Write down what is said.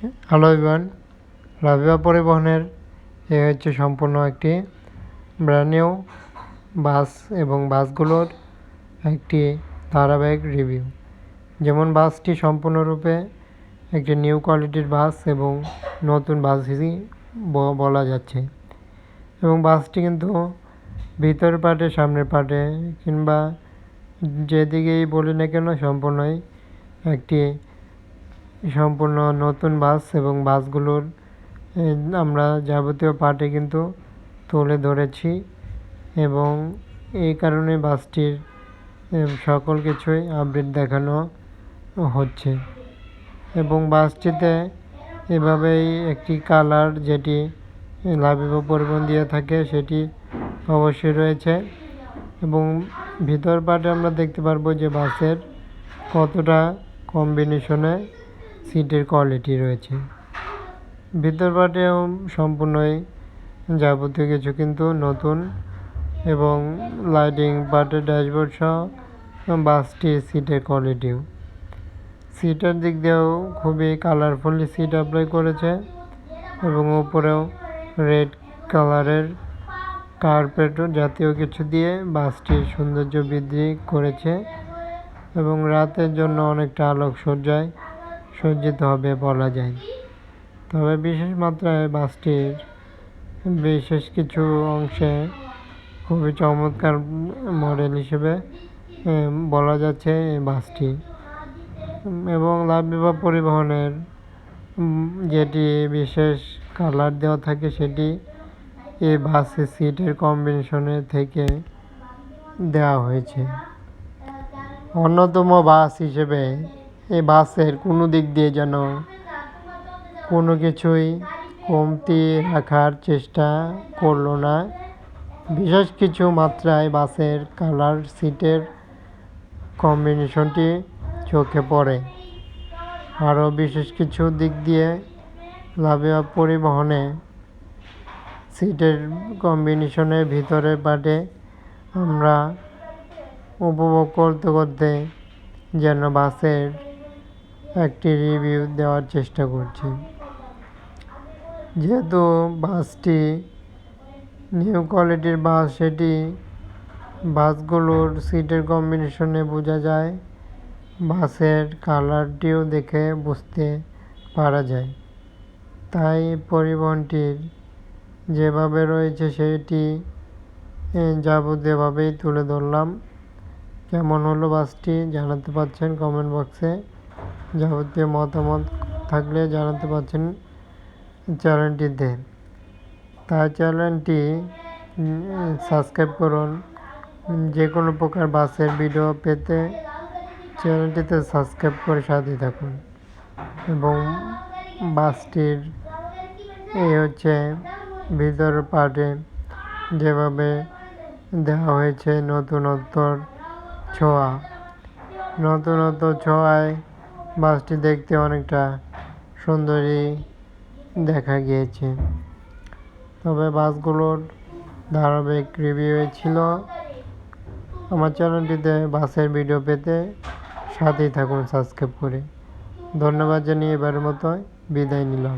Hello Ivan রাবিবা পরিবহনের, এ হচ্ছে সম্পূর্ণ একটি ব্র্যান্ড বাস এবং বাসগুলোর একটি ধারাবাহিক রিভিউ যেমন বাসটি সম্পূর্ণরূপে একটি নিউ কোয়ালিটির বাস এবং নতুন বাস বলা যাচ্ছে। এবং বাসটি কিন্তু ভিতর পাটে, সামনের পাটে কিংবা যেদিকেই বলি না কেন, সম্পূর্ণই একটি সম্পূর্ণ নতুন বাস এবং বাসগুলোর আমরা যাবতীয় পার্টে কিন্তু তুলে ধরেছি এবং এই কারণে বাসটির সকল কিছুই আপডেট দেখানো হচ্ছে এবং বাসটিতে এভাবেই একটি কালার যেটি লাভিব পরিবহন দিয়ে থাকে সেটি অবশ্যই রয়েছে এবং ভিতর পার্টে আমরা দেখতে পারব যে বাসের কতটা কম্বিনেশনে সিটের কোয়ালিটি রয়েছে। ভিতর পাটেও সম্পূর্ণই যাবতীয় কিছু কিন্তু নতুন এবং লাইটিং পার্টের ড্যাশবোর্ড সহ বাসটির সিটের কোয়ালিটিও। সিটের দিক দিয়েও খুবই কালারফুলি সিট অ্যাপ্লাই করেছে এবং উপরেও রেড কালারের কার্পেট জাতীয় কিছু দিয়ে বাসটির সৌন্দর্য বৃদ্ধি করেছে এবং রাতের জন্য অনেকটা আলোকসজ্জায় সজ্জিত হবে বলা যায়। তবে বিশেষ মাত্রায় বাসটির বিশেষ কিছু অংশে খুবই চমৎকার মডেল হিসেবে বলা যাচ্ছে এই বাসটি। এবং লাভ বিভাগ পরিবহনের যেটি বিশেষ কালার দেওয়া থাকে সেটি এই বাসের সিটের কম্বিনেশনের থেকে দেওয়া হয়েছে। অন্যতম বাস হিসেবে এই বাসের কোনো দিক দিয়ে যেন কোনো কিছুই কমতি রাখার চেষ্টা করল না। বিশেষ কিছু মাত্রায় বাসের কালার সিটের কম্বিনেশনটি চোখে পড়ে। আরও বিশেষ কিছু দিক দিয়ে লাভে পরিবহনে সিটের কম্বিনেশনের ভিতরে পাটে আমরা উপভোগ করতে করতে যেন বাসের একটি রিভিউ দেওয়ার চেষ্টা করছি। যেহেতু বাসটি নিউ কোয়ালিটির বাস, সেটি বাসগুলোর সিটের কম্বিনেশনে বোঝা যায়, বাসের কালারটিও দেখে বুঝতে পারা যায়। তাই পরিবহনটির যেভাবে রয়েছে, সেটি যাবতীয়ভাবেই তুলে ধরলাম। কেমন হলো বাসটি জানাতে পারছেন কমেন্ট বক্সে যাবতীয় মতামত থাকলে জানাতে পারছেন চ্যানেলটিতে। তাই চ্যানেলটি সাবস্ক্রাইব করুন। যে কোনো প্রকার বাসের ভিডিও পেতে চ্যানেলটিতে সাবস্ক্রাইব করে সাথে থাকুন। এবং বাসটির এই হচ্ছে ভিতর পার্টে যেভাবে দেওয়া হয়েছে নতুনত্বর ছোঁয়া। নতুনত্ব ছোঁয়ায় বাসটি দেখতে অনেকটা সুন্দরী দেখা গিয়েছে। তবে বাসগুলোর ধারাবাহিক রিভিউ ছিল। আমার চ্যানেলটিতে বাসের ভিডিও পেতে সাথেই থাকুন সাবস্ক্রাইব করে। ধন্যবাদ জানিয়ে এবারের মতো বিদায় নিলাম।